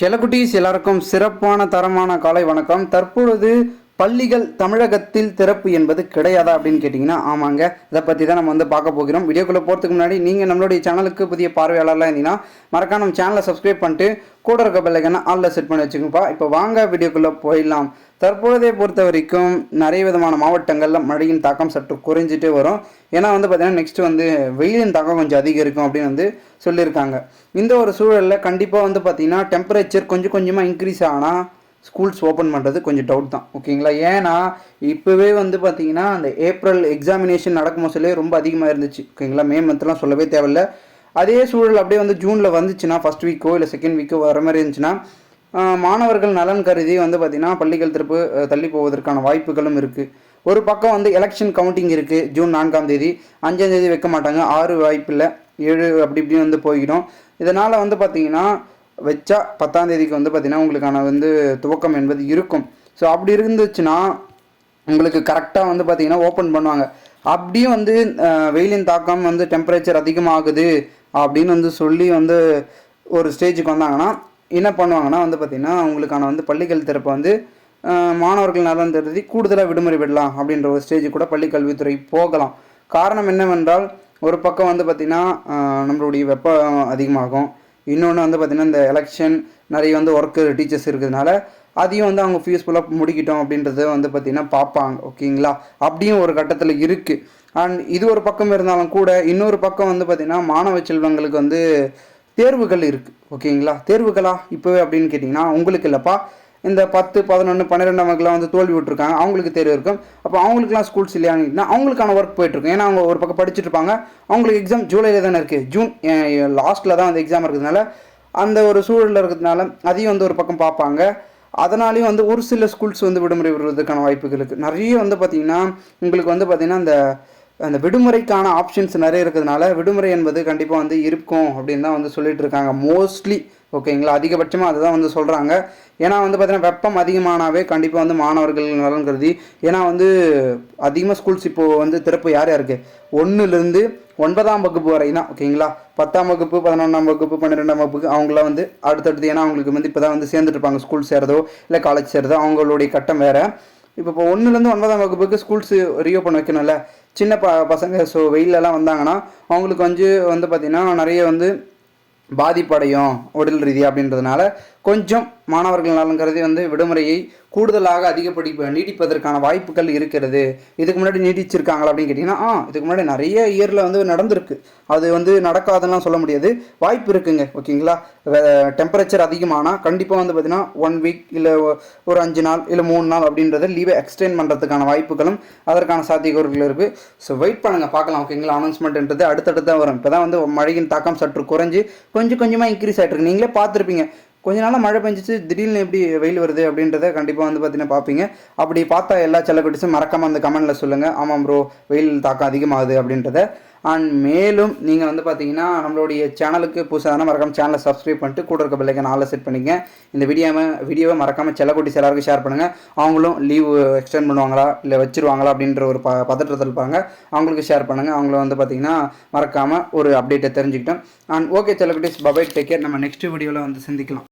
செல்லக்குட்டீஸ் எல்லாருக்கும் சிறப்பான தரமான காலை வணக்கம். தற்பொழுது பள்ளிகள் தமிழகத்தில் திறப்பு என்பது கிடையாதா அப்படின்னு கேட்டிங்கன்னா ஆமாங்க. இதை பற்றி தான் நம்ம வந்து பார்க்க போகிறோம். வீடியோக்குள்ளே போகிறதுக்கு முன்னாடி நீங்கள் நம்மளுடைய சேனலுக்கு புதிய பார்வையாளர்லாம் இருந்தீங்கன்னா மறக்காம நம்ம சேனலை சப்ஸ்கிரைப் பண்ணிட்டு கூட இருக்க பிள்ளைக்கான ஆளில் செட் பண்ணி வச்சுக்கோப்பா இப்போ வாங்க வீடியோக்குள்ளே போயிடலாம். தற்பொழுதை பொறுத்த வரைக்கும் நிறைய விதமான மாவட்டங்களில் மழையின் தாக்கம் சற்று குறைஞ்சிட்டே வரும். ஏன்னா வந்து பார்த்தீங்கன்னா நெக்ஸ்ட் வந்து வெயிலின் தாக்கம் கொஞ்சம் அதிகம் இருக்கும் அப்படின்னு வந்து சொல்லியிருக்காங்க. இந்த ஒரு சூழலில் கண்டிப்பாக வந்து பார்த்தீங்கன்னா டெம்பரேச்சர் கொஞ்சம் கொஞ்சமாக இன்க்ரீஸ் ஆனால் ஸ்கூல்ஸ் ஓப்பன் பண்ணுறது கொஞ்சம் டவுட் தான். ஓகேங்களா? ஏன்னா இப்போவே வந்து பார்த்தீங்கன்னா அந்த ஏப்ரல் எக்ஸாமினேஷன் நடக்கும் சொல்லி ரொம்ப அதிகமாக இருந்துச்சு. ஓகேங்களா? மே மந்த்லாம் சொல்லவே தேவையில்ல. அதே சூழல் அப்படியே வந்து ஜூனில் வந்துச்சுன்னா ஃபஸ்ட் வீக்கோ இல்லை செகண்ட் வீக்கோ வர மாதிரி இருந்துச்சுன்னா மாணவர்கள் நலன் கருதி வந்து பார்த்திங்கன்னா பள்ளிகள் திருப்பு தள்ளி போவதற்கான வாய்ப்புகளும் இருக்குது ஒரு பக்கம் வந்து எலெக்ஷன் கவுண்டிங் இருக்குது ஜூன் நான்காம் தேதி. அஞ்சாம் தேதி வைக்க மாட்டாங்க. ஆறு வாய்ப்பில்லை ஏழு அப்படி இப்படி வந்து போய்கிடும் இதனால் வந்து பார்த்திங்கன்னா வச்சா பத்தாம் தேதிக்கு வந்து பார்த்திங்கன்னா உங்களுக்கான வந்து துவக்கம் என்பது இருக்கும். ஸோ அப்படி இருந்துச்சுன்னா உங்களுக்கு கரெக்டாக வந்து பார்த்தீங்கன்னா ஓப்பன் பண்ணுவாங்க. அப்படியும் வந்து வெயிலின் தாக்கம் வந்து டெம்பரேச்சர் அதிகமாகுது அப்படின்னு வந்து சொல்லி வந்து ஒரு ஸ்டேஜுக்கு வந்தாங்கன்னா என்ன பண்ணுவாங்கன்னா வந்து பார்த்திங்கன்னா உங்களுக்கான வந்து பள்ளிகள் திறப்பை வந்து மாணவர்கள் நலன் தெரிஞ்சு கூடுதலாக விடுமுறை விடலாம் அப்படின்ற ஒரு ஸ்டேஜ் கூட பள்ளி கல்வித்துறை போகலாம். காரணம் என்னவென்றால் ஒரு பக்கம் வந்து பார்த்திங்கன்னா நம்மளுடைய வெப்பம் அதிகமாகும். இன்னொன்று வந்து பார்த்திங்கன்னா இந்த எலெக்ஷன் நிறைய வந்து ஒர்க்கு டீச்சர்ஸ் இருக்கிறதுனால அதையும் வந்து அவங்க ஃபியூஸ்ஃபுல்லாக முடிக்கிட்டோம் அப்படின்றத வந்து பார்த்திங்கன்னா பார்ப்பாங்க. ஓகேங்களா அப்படியும் ஒரு கட்டத்தில் இருக்குது அண்ட் இது ஒரு பக்கம் இருந்தாலும் கூட இன்னொரு பக்கம் வந்து பார்த்திங்கன்னா மாணவ செல்வங்களுக்கு வந்து தேர்வுகள் இருக்குது ஓகேங்களா தேர்வுகளா? இப்போவே அப்படின்னு கேட்டிங்கன்னா உங்களுக்கு இல்லைப்பா. இந்த பத்து பதினொன்று பன்னிரெண்டாம் வந்து தோல்வி விட்டுருக்காங்க. அவங்களுக்கு தேர்வு இருக்கும். அப்போ அவங்களுக்குலாம் ஸ்கூல்ஸ் இல்லையான்னு அவங்களுக்கான ஒர்க் போயிட்டுருக்கும் ஏன்னா அவங்க ஒரு பக்கம் படிச்சுட்டு இருப்பாங்க. அவங்களுக்கு எக்ஸாம் ஜூலையில் தானே இருக்குது ஜூன் லாஸ்ட்டில் தான் அந்த எக்ஸாம் இருக்கிறதுனால அந்த ஒரு சூழலில் இருக்கிறதுனால அதையும் வந்து ஒரு பக்கம் பார்ப்பாங்க. அதனாலேயும் வந்து ஒரு சில ஸ்கூல்ஸ் வந்து விடுமுறை விடுறதுக்கான வாய்ப்புகள் இருக்குது நிறைய வந்து பார்த்திங்கன்னா உங்களுக்கு வந்து பார்த்திங்கன்னா அந்த அந்த விடுமுறைக்கான ஆப்ஷன்ஸ் நிறைய இருக்கிறதுனால விடுமுறை என்பது கண்டிப்பாக வந்து இருக்கும் அப்படின்னு தான் வந்து சொல்லிட்டு இருக்காங்க. மோஸ்ட்லி ஓகேங்களா அதிகபட்சமாக அதுதான் வந்து சொல்கிறாங்க ஏன்னா வந்து பார்த்தீங்கன்னா வெப்பம் அதிகமானாவே கண்டிப்பாக வந்து மாணவர்கள் நலன் கருதி ஏன்னா வந்து அதிகமாக ஸ்கூல்ஸ் இப்போது வந்து திறப்பு யார் யாருக்கு? ஒன்றுலேருந்து ஒன்பதாம் வகுப்பு வரை தான் ஓகேங்களா பத்தாம் வகுப்பு பதினொன்றாம் வகுப்பு பன்னிரெண்டாம் வகுப்பு அவங்களாம் வந்து அடுத்தடுத்து ஏன்னா அவங்களுக்கு வந்து இப்போ தான் வந்து சேர்ந்துட்டு இருப்பாங்க. ஸ்கூல் சேரதோ இல்லை காலேஜ் சேரதோ அவங்களுடைய கட்டம் வேறு. இப்போ இப்போ ஒன்றுலேருந்து ஒன்பதாம் வகுப்புக்கு ஸ்கூல்ஸ் ரீஓப்பன் வைக்கணும்ல. சின்ன ப பசங்க ஸோ வெயிலெலாம் வந்தாங்கன்னா அவங்களுக்கு வந்து வந்து பார்த்திங்கன்னா நிறைய வந்து பாதிப்படையும் உடல் ரீதியாக அப்படின்றதுனால கொஞ்சம் மாணவர்கள் நலன் கருதி வந்து விடுமுறையை கூடுதலாக அதிகப்படி நீடிப்பதற்கான வாய்ப்புகள் இருக்கிறது. இதுக்கு முன்னாடி நீடிச்சிருக்காங்களா அப்படின்னு கேட்டிங்கன்னா ஆ இதுக்கு முன்னாடி நிறைய இயரில் வந்து நடந்திருக்கு. அது வந்து நடக்காதுலாம் சொல்ல முடியாது. வாய்ப்பு இருக்குங்க ஓகேங்களா? டெம்பரேச்சர் அதிகமானால் கண்டிப்பாக வந்து பார்த்திங்கன்னா ஒன் வீக் இல்லை ஒரு அஞ்சு நாள் இல்லை மூணு நாள் அப்படின்றத லீவை எக்ஸ்டெண்ட் பண்ணுறதுக்கான வாய்ப்புகளும் அதற்கான சாத்தியக்கூறுகள் இருக்குது ஸோ வெயிட் பண்ணுங்கள் பார்க்கலாம் ஓகேங்களா? அனௌன்ஸ்மெண்ட்ன்றது அடுத்தடுத்து தான் வரும். இப்போ தான் வந்து மழையின் தாக்கம் சற்று குறைஞ்சு கொஞ்சம் கொஞ்சமாக இன்க்ரீஸ் ஆகிட்டு இருக்கு நீங்களே பார்த்துருப்பீங்க. கொஞ்ச நாளாக மழை பெஞ்சிச்சு திடீர்னு எப்படி வெயில் வருது அப்படின்றத கண்டிப்பாக வந்து பார்த்தீங்கன்னா பார்ப்பீங்க அப்படி பார்த்தா எல்லா செல்லக்குட்டிஸும் மறக்காமல் அந்த கமெண்ட்டில் சொல்லுங்கள் ஆமாம் ப்ரோ வெயில் தாக்கம் அதிகமாகுது அப்படின்றத அண்ட் மேலும் நீங்கள் வந்து பார்த்தீங்கன்னா நம்மளுடைய சேனலுக்கு புதுசாக மறக்காம சேனலை சப்ஸ்கிரைப் பண்ணிட்டு கூட இருக்க பிள்ளைங்க நாளில் செட் பண்ணிங்க இந்த வீடியோவை வீடியோவை மறக்காமல் செல்லக்குட்டி எல்லாருக்கும் ஷேர் பண்ணுங்கள் அவங்களும் லீவு எக்ஸ்டெண்ட் பண்ணுவாங்களா இல்லை வச்சிருவாங்களா அப்படின்ற ஒரு ப பதற்றத்தில் இருப்பாங்க. அவங்களுக்கு ஷேர் பண்ணுங்கள் அவங்கள வந்து பார்த்தீங்கன்னா மறக்காமல் ஒரு அப்டேட்டை தெரிஞ்சுக்கிட்டோம். அண்ட் ஓகே செல்லக்குட்டிஸ் பபை டேக் கேர் நம்ம நெக்ஸ்ட் வீடியோவில் வந்து சந்திக்கலாம்.